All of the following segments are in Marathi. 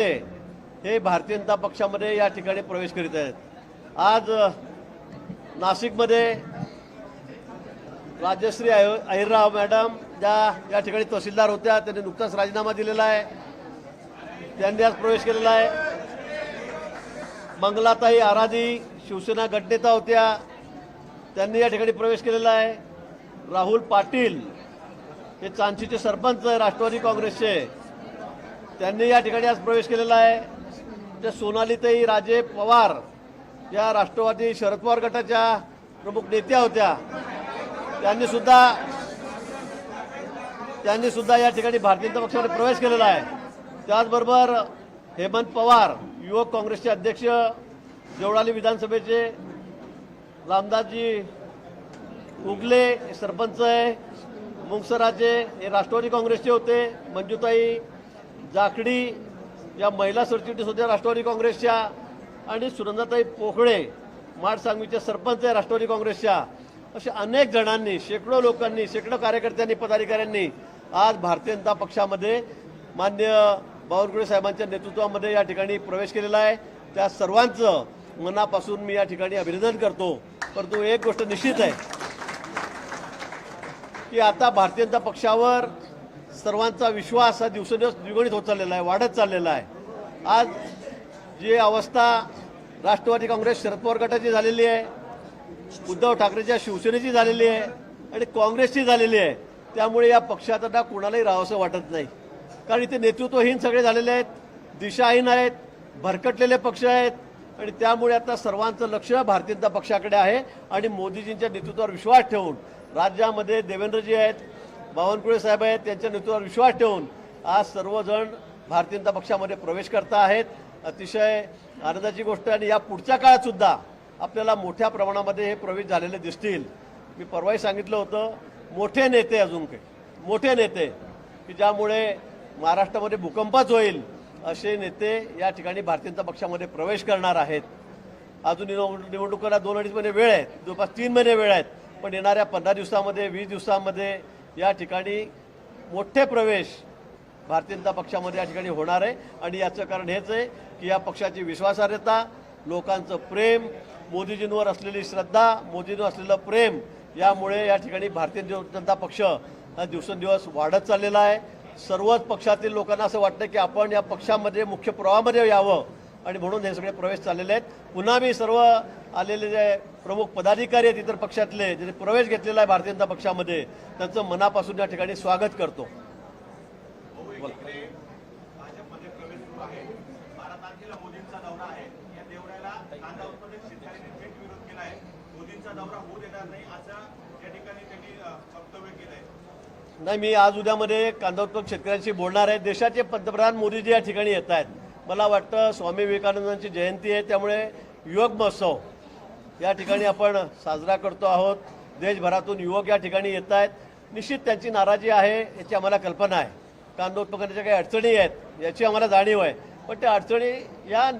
हे भारतीय जनता पक्षामध्ये या ठिकाणी प्रवेश करीत आहेत. आज नाशिकमध्ये राजश्री अहि- अहिरराव मॅडम ज्या या ठिकाणी तहसीलदार होत्या त्यांनी नुकताच राजीनामा दिलेला आहे. त्यांनी आज प्रवेश केलेला आहे. मंगलाताई आराधी शिवसेना गटनेता होत्या त्यांनी या ठिकाणी प्रवेश केलेला आहे. राहुल पाटील हे चांचीचे सरपंच आहे राष्ट्रवादी काँग्रेसचे. त्यांनी या ठिकाणी आज प्रवेश केलेला आहे. त्या सोनालीताई राजे पवार या राष्ट्रवादी शरद पवार गटाच्या प्रमुख नेत्या होत्या. त्यांनी सुद्धा त्यांनी सुद्धा या ठिकाणी भारतीय जनता पक्षामध्ये प्रवेश केलेला आहे. त्याचबरोबर हेमंत पवार युवक काँग्रेसचे अध्यक्ष देवळाली विधानसभेचे रामदासजी उगले सरपंच आहे मुंगसराचे हे राष्ट्रवादी काँग्रेसचे होते मंजुताई जाखडी या महिला सरचिटणीस होत्या राष्ट्रवादी काँग्रेसच्या आणि सुनंदाताई पोखळे माठसांगवीचे सरपंच आहे राष्ट्रवादी काँग्रेसच्या. अशा अनेक जणांनी शेकडो लोकांनी शेकडो कार्यकर्त्यांनी पदाधिकाऱ्यांनी आज भारतीय जनता पक्षामध्ये मान्य बावनकुळे साहेबांच्या नेतृत्वामध्ये या ठिकाणी प्रवेश केलेला आहे. त्या सर्वांचं मनापासून मी या ठिकाणी अभिनंदन करतो. परंतु एक गोष्ट निश्चित आहे की आता भारतीय जनता पक्षावर सर्वांचा विश्वास हा दिवसेंदिवस द्विगुणित होत चाललेला आहे वाढत चाललेला आहे. आज जी अवस्था राष्ट्रवादी काँग्रेस शरद पवार गटाची झालेली आहे उद्धव ठाकरेच्या शिवसेनेची झालेली आहे आणि काँग्रेसची झालेली आहे त्यामुळे या पक्षात डाग कुणालाही राहावंसं वाटत नाही. कारण इथे नेतृत्वहीन सगळे झालेले आहेत दिशाहीन आहेत भरकटलेले पक्ष आहेत आणि त्यामुळे आता सर्वांचं लक्ष भारतीय जनता पक्षाकडे आहे आणि मोदीजींच्या नेतृत्वावर विश्वास ठेवून राज्यामध्ये देवेंद्रजी आहेत बावनकुळे साहेब आहेत त्यांच्या नेतृत्वावर विश्वास ठेवून आज सर्वजण भारतीय जनता पक्षामध्ये प्रवेश करता आहेत. अतिशय आनंदाची गोष्ट आणि या पुढच्या काळात सुद्धा आपल्याला मोठ्या प्रमाणामध्ये हे प्रवेश झालेले दिसतील. मी परवाही सांगितलं होतं मोठे नेते अजून काही मोठे नेते की ज्यामुळे महाराष्ट्रामध्ये भूकंपच होईल असे नेते या ठिकाणी भारतीय जनता पक्षामध्ये प्रवेश करणार आहेत. अजून निवडणुकीला दोन अडीच महिने वेळ आहे जवळपास तीन महिने वेळ आहेत पण येणाऱ्या पंधरा दिवसामध्ये वीस दिवसामध्ये या ठिकाणी मोठे प्रवेश भारतीय जनता पक्षामध्ये या ठिकाणी होणार आहे. आणि याचं कारण हेच आहे की या पक्षाची विश्वासार्हता लोकांचं प्रेम मोदीजींवर असलेली श्रद्धा मोदींवर असलेलं प्रेम यामुळे या ठिकाणी भारतीय जनता पक्ष हा दिवसेंदिवस वाढत चाललेला आहे. सर्वच पक्षातील लोकांना असं वाटतं की आपण या पक्षामध्ये मुख्य प्रवाहामध्ये यावं. आणि म्हणून हे सगळे प्रवेश चाललेले आहेत. पुन्हा मी सर्व आलेले जे प्रमुख पदाधिकारी आहेत इतर पक्षातले ज्यांनी प्रवेश घेतलेला आहे भारतीय जनता पक्षामध्ये त्यांचं मनापासून या ठिकाणी स्वागत करतो. नाही मी आज उद्यामध्ये कांदा उत्पादक शेतकऱ्यांशी बोलणार आहे. देशाचे पंतप्रधान मोदीजी या ठिकाणी येत आहेत. मला वाटतं स्वामी विवेकानंदांची जयंती आहे त्यामुळे युवक महोत्सव या ठिकाणी आपण साजरा करतो आहोत. देशभरातून युवक या ठिकाणी येत आहेत. निश्चित त्यांची नाराजी आहे याची आम्हाला कल्पना आहे. कांदा उत्पादनाच्या काही अडचणी आहेत याची आम्हाला जाणीव आहे. पण त्या अडचणी या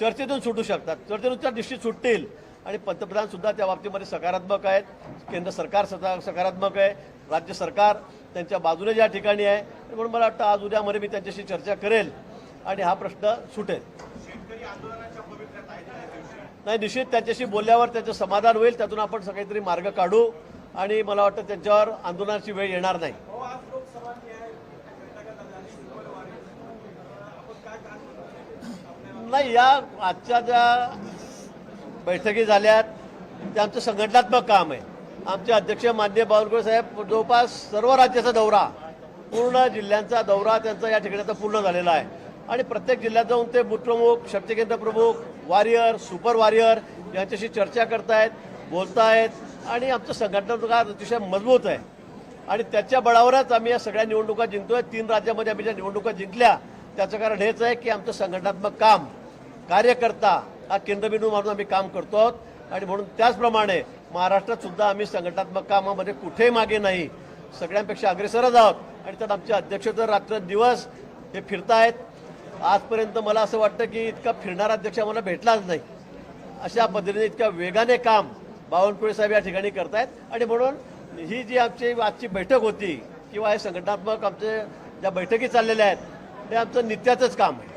चर्चेतून सुटू शकतात. चर्चेतून त्या निश्चित सुटतील. आणि पंतप्रधानसुद्धा त्या बाबतीमध्ये सकारात्मक आहेत. केंद्र सरकार सदा सकारात्मक आहे. राज्य सरकार त्यांच्या बाजूने ज्या ठिकाणी आहे. म्हणून मला वाटतं आज उद्यामध्ये मी त्यांच्याशी चर्चा करेल. आणि हा प्रश्न सुटेल. नाही निश्चित त्याच्याशी बोलल्यावर त्याचं समाधान होईल. त्यातून आपण काहीतरी मार्ग काढू आणि मला वाटतं त्यांच्यावर आंदोलनाची वेळ येणार नाही. नाही या आजच्या ज्या बैठकी झाल्यात ते आमचं संघटनात्मक काम आहे. आमचे अध्यक्ष मान्य बावनकुळे साहेब जवळपास सर्व राज्याचा दौरा पूर्ण जिल्ह्यांचा दौरा त्यांचा या ठिकाणी पूर्ण झालेला आहे. आणि प्रत्येक जिल्ह्यात जाऊन ते बुटप्रमुख शक्तिकेंद्र प्रमुख वॉरियर सुपर वॉरियर यांच्याशी चर्चा करतायत बोलतायत. आणि आमचं संघटनात्मक अतिशय मजबूत आहे. आणि त्याच्या बळावरच आम्ही या सगळ्या निवडणुका जिंकतोय. तीन राज्यामध्ये आम्ही ज्या निवडणुका जिंकल्या त्याचं कारण हेच आहे की आमचं संघटनात्मक काम कार्यकर्ता हा केंद्रबिंदू मानून आम्ही काम करतो आहोत. आणि म्हणून त्याचप्रमाणे महाराष्ट्रात सुद्धा आम्ही संघटनात्मक कामामध्ये कुठेही मागे नाही. सगळ्यांपेक्षा अग्रेसरच आहोत. आणि त्यात आमचे अध्यक्ष तर रात्र दिवस हे फिरतायत. आजपर्यंत मला असं वाटतं की इतका फिरणारा अध्यक्ष आम्हाला भेटलाच नाही. अशा पद्धतीने इतक्या वेगाने काम बावनकुळे साहेब या ठिकाणी करतायत. आणि म्हणून ही जी आमची आजची बैठक होती किंवा हे संघटनात्मक आमचे ज्या बैठकी चाललेल्या आहेत ते आमचं नित्याचंच काम आहे.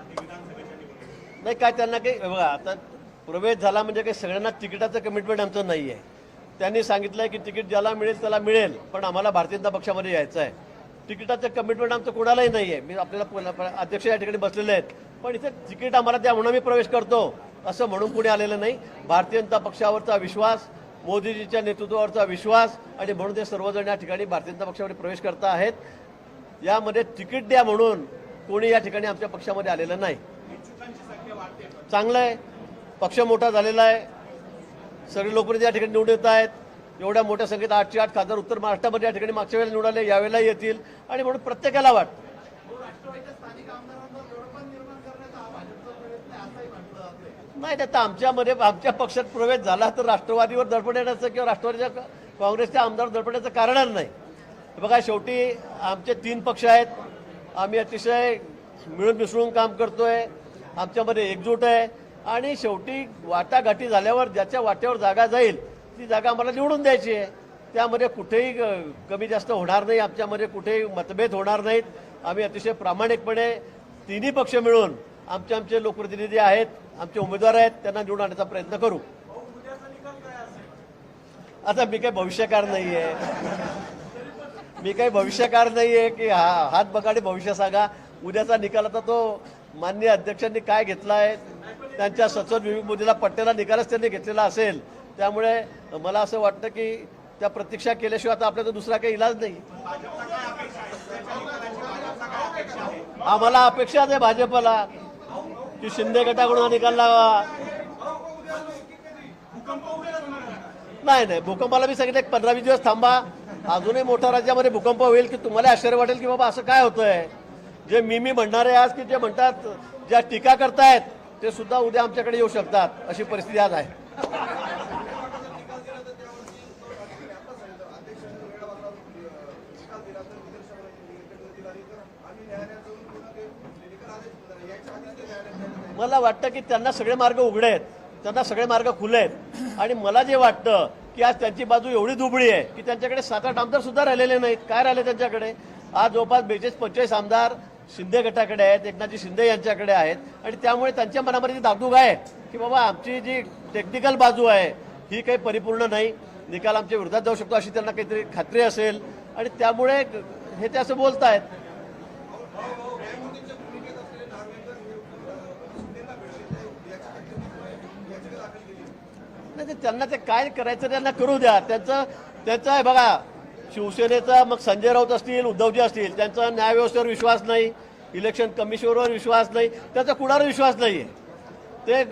निवडणुकीत. नाही काय त्यांना काही बघा आता प्रवेश झाला म्हणजे काही सगळ्यांना तिकिटाचं कमिटमेंट आमचं नाही आहे त्यांनी सांगितलं की तिकीट ज्याला मिळेल त्याला मिळेल पण आम्हाला भारतीय जनता पक्षामध्ये यायचं आहे तिकिटाचं कमिटमेंट आमचं कोणालाही नाही आहे मी आपल्याला अध्यक्ष या ठिकाणी बसलेले आहेत. पण इथे तिकीट आम्हाला द्या म्हणून आम्ही प्रवेश करतो. असं म्हणून कुणी आलेलं नाही. भारतीय जनता पक्षावरचा विश्वास मोदीजीच्या नेतृत्वावरचा विश्वास आणि म्हणून ते सर्वजण या ठिकाणी भारतीय जनता पक्षामध्ये प्रवेश करत आहेत. यामध्ये तिकीट द्या म्हणून कोणी या ठिकाणी आमच्या पक्षामध्ये आलेलं नाही. चांगलं आहे पक्ष मोठा झालेला आहे. सगळे लोकप्रतिनिधी या ठिकाणी निवडून येत आहेत. एवढ्या मोठ्या संख्येत आठशे आठ खासदार उत्तर महाराष्ट्रामध्ये या ठिकाणी मागच्या वेळेला निवडाले यावेळेला येतील. आणि म्हणून प्रत्येकाला वाट नाही नाही, आता आमच्यामध्ये आमच्या पक्षात प्रवेश झाला तर राष्ट्रवादीवर दडपण येण्याचं किंवा राष्ट्रवादीच्या काँग्रेसच्या आमदार दडपण्याचं कारण नाही. बघा शेवटी आमचे तीन पक्ष आहेत. आम्ही अतिशय मिळून मिसळून काम करतोय. आमच्यामध्ये एकजूट आहे. आणि शेवटी वाटाघाटी झाल्यावर ज्याच्या वाट्यावर जागा जाईल ती जागा आम्हाला निवडून द्यायची आहे. त्यामध्ये कुठेही कमी जास्त होणार नाही आमच्यामध्ये कुठेही मतभेद होणार नाहीत. आम्ही अतिशय प्रामाणिकपणे तिन्ही पक्ष मिळून आमचे आमचे लोकप्रतिनिधी आहेत आमचे उमेदवार आहेत त्यांना निवडून आणण्याचा प्रयत्न करू. आता मी काही भविष्यकार नाही आहे मी काही भविष्यकार नाही आहे की हा हात बघाडे भविष्य सांगा. उद्याचा निकाल आता तो माननीय अध्यक्षांनी काय घेतला आहे त्यांच्या सचोट विवेक मोदीला पट्टेला निकालच त्यांनी घेतलेला असेल. त्यामुळे मला असं वाटतं की त्या प्रतीक्षा केल्याशिवाय आता आपल्याला दुसरा काही इलाज नाही. आम्हाला अपेक्षा आहे भाजपला की शिंदे गटाकडून हा निकाल लावा नाही नाही भूकंपाला मी सांगितलं एक पंधरा वीस दिवस थांबा. अजूनही मोठ्या राज्यामध्ये भूकंप होईल की तुम्हाला आश्चर्य वाटेल की बाबा असं काय होतंय? जे मी मी म्हणणारे आज की जे म्हणतात ज्या टीका करतायत ते सुद्धा उद्या आमच्याकडे येऊ शकतात अशी परिस्थिती आज आहे. मला वाटतं की त्यांना सगळे मार्ग उघडे आहेत त्यांना सगळे मार्ग खुले आहेत. आणि मला जे वाटतं की आज त्यांची बाजू एवढी दुबळी आहे की त्यांच्याकडे सात आठ आमदार सुद्धा राहिलेले नाहीत. काय राहिले त्यांच्याकडे? आज जवळपास बेचाळीस पंचेचाळीस आमदार शिंदे गटाकडे आहेत एकनाथजी शिंदे यांच्याकडे आहेत. आणि त्यामुळे त्यांच्या मनामध्ये जी दागदूग आहे की बाबा आमची जी टेक्निकल बाजू आहे ही काही परिपूर्ण नाही. निकाल आमच्या विरोधात जाऊ शकतो अशी त्यांना काहीतरी खात्री असेल. आणि त्यामुळे हे ते असं बोलत नाही त्यांना ते काय करायचं त्यांना करू द्या. त्यांचं त्याचं आहे बघा शिवसेनेचा मग संजय राऊत असतील उद्धवजी असतील त्यांचा न्यायव्यवस्थेवर विश्वास नाही इलेक्शन कमिशनवर विश्वास नाही त्याचा कुणावर विश्वास नाही आहे ते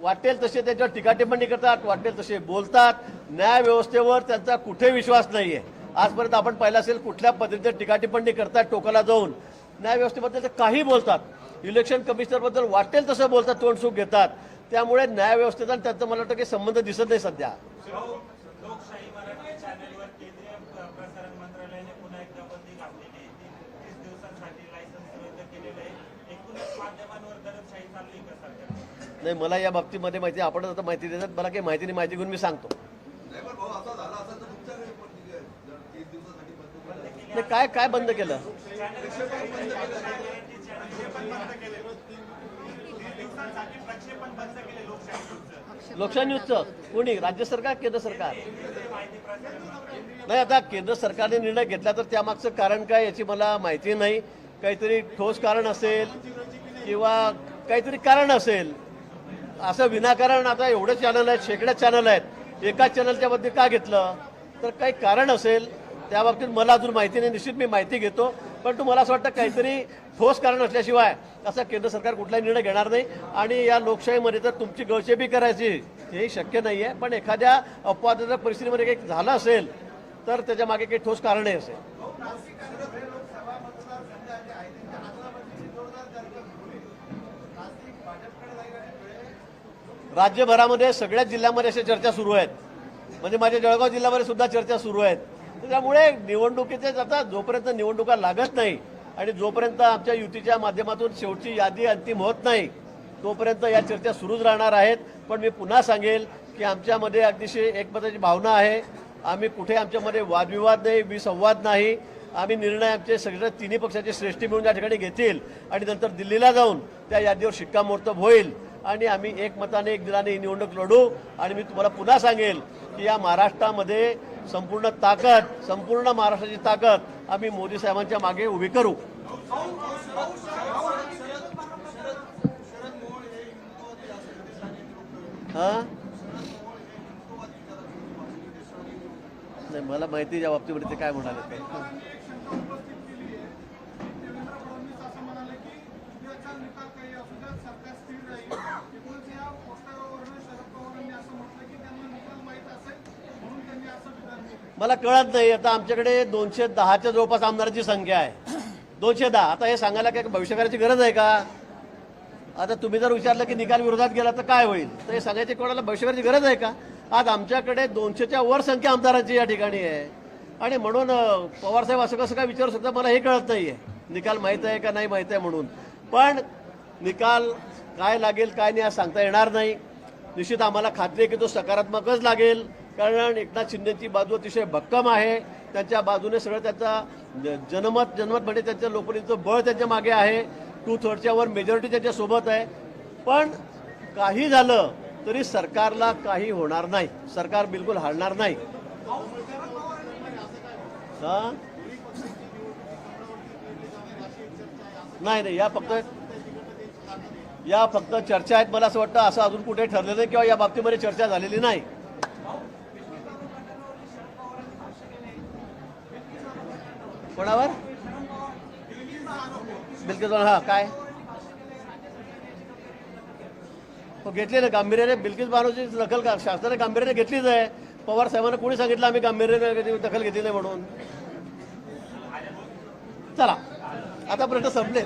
वाटेल तसे त्याच्यावर टीका टिप्पणी करतात वाटेल तसे बोलतात न्यायव्यवस्थेवर त्यांचा कुठे विश्वास नाही आहे आजपर्यंत आपण पाहिलं असेल कुठल्या पद्धतीने टीका टिप्पणी करतात टोकाला जाऊन. न्यायव्यवस्थेबद्दल ते काही बोलतात. इलेक्शन कमिशनरबद्दल वाटेल तसं बोलतात तोंडसूक घेतात. त्यामुळे न्यायव्यवस्थेचा त्यांचं त्यांचा मला वाटतं काही संबंध दिसत नाही सध्या लोकशाही मराठी चॅनेलवर केंद्रीय प- प्रसारण मंत्रालयाने पुन्हा एकदा बंदी घातलेली आहे ती तीस दिवसांसाठी लायसन्स रद्द केलेलं आहे एकूणच माध्यमांवर दरदशाही चालली का सध्या नाही मला या बाबतीमध्ये माहिती आपण आता माहिती देतात मला काही माहिती नाही माहिती घेऊन मी सांगतो. नाही काय काय बंद केलं? दिवसांसाठी प्रक्षेपण बंद केले लोकशाही न्यूजचं? कोणी? राज्य सरकार केंद्र सरकार? नाही आता केंद्र सरकारने निर्णय घेतला तर त्यामागचं कारण काय याची मला माहिती नाही. काहीतरी ठोस कारण असेल किंवा काहीतरी कारण असेल. असं विनाकारण आता एवढे चॅनल आहेत शेकड्या चॅनल आहेत. एकाच चॅनलच्या बद्दल का घेतलं? तर काही कारण असेल त्या बाबतीत मला अजून माहिती नाही निश्चित मी माहिती घेतो. पण तुम्हाला असं वाटतं काहीतरी ठोस कारण असल्याशिवाय असं केंद्र सरकार कुठलाही निर्णय घेणार नाही. आणि या लोकशाहीमध्ये तर तुमची गळचेपी करायची हेही शक्य नाही आहे पण एखाद्या अपवादाच्या परिस्थितीमध्ये काही झालं असेल तर त्याच्यामागे काही ठोस कारणही असेल. राज्यभरामध्ये सगळ्याच जिल्ह्यामध्ये अशा चर्चा सुरू आहेत. म्हणजे माझ्या जळगाव जिल्ह्यामध्ये सुद्धा चर्चा सुरू आहेत. त्यामुळे निवडणुकीचे आता जोपर्यंत निवडणुका लागत नाही आणि जोपर्यंत आमच्या युतीच्या माध्यमातून शेवटची यादी अंतिम होत नाही तोपर्यंत या चर्चा सुरूच राहणार आहेत. पण मी पुन्हा सांगेल की आमच्यामध्ये अतिशय एकमताची भावना आहे. आम्ही कुठे आमच्यामध्ये वादविवाद नाही विसंवाद नाही. आम्ही निर्णय आमचे सगळे तिन्ही पक्षाचे श्रेष्ठी मिळून या ठिकाणी घेतील आणि नंतर दिल्लीला जाऊन त्या यादीवर शिक्कामोर्तब होईल. आणि आम्ही एकमताने एक दिलाने ही निवडणूक लढू. आणि मी तुम्हाला पुन्हा सांगेल की या महाराष्ट्रामध्ये संपूर्ण ताकद संपूर्ण महाराष्ट्राची ताकद आम्ही मोदी साहेबांच्या मागे उभी करू. हा? नाही मला माहिती या बाबतीमध्ये ते काय म्हणाले ते देवेंद्र फडणवीस असं म्हणाले की याचा निकाल काही असू द्या सरकार स्थिर राहील एकूणच या पोस्टावरनं शरद पवारांनी असं म्हटलं की त्यांना निकाल माहीत असेल म्हणून त्यांनी असं विधान केलं मला कळत नाही आता आमच्याकडे दोनशे दहाच्या जवळपास आमदारांची संख्या आहे. दोनशे दहा आता हे सांगायला काय भविष्यकाळाची गरज आहे का? आता तुम्ही जर विचारलं की निकाल विरोधात गेला तर काय होईल? तर हे सांगायची कोणाला भविष्यकाळाची गरज आहे का? आज आमच्याकडे दोनशेच्या वर संख्या आमदारांची या ठिकाणी आहे. आणि म्हणून पवारसाहेब असं कसं काय विचारू शकता? मला हे कळत नाही आहे निकाल माहीत आहे का नाही माहीत आहे म्हणून. पण निकाल काय लागेल काय नाही आज सांगता येणार नाही. निश्चित आम्हाला खात्री आहे की तो सकारात्मकच लागेल. कारण एकनाथ शिंदेची बाजू अतिशय भक्कम आहे. त्यांच्या बाजूने सगळं त्यांचा ज- जनमत जनमत म्हणजे त्यांच्या लोकप्रियचं बळ त्यांच्या मागे आहे. टू थर्डच्या वर मेजॉरिटी त्यांच्यासोबत आहे. पण काही झालं तरी सरकारला काही होणार नाही. सरकार बिलकुल हलणार नाही. हां? नाही नाही या फक्त या फक्त चर्चा आहेत. मला असं वाटतं असं अजून कुठे ठरलेलं नाही किंवा या बाबतीमध्ये चर्चा झालेली नाही. कोणावर? बिलकुल हा काय? हो घेतली ना गांभीर्याने बिल्किस बानोची दखल का? शासनाने गांभीर्याने घेतलीच आहे. पवार साहेबांना कोणी सांगितलं आम्ही गांभीर्याने दखल घेतली नाही म्हणून? चला आता प्रश्न संपले.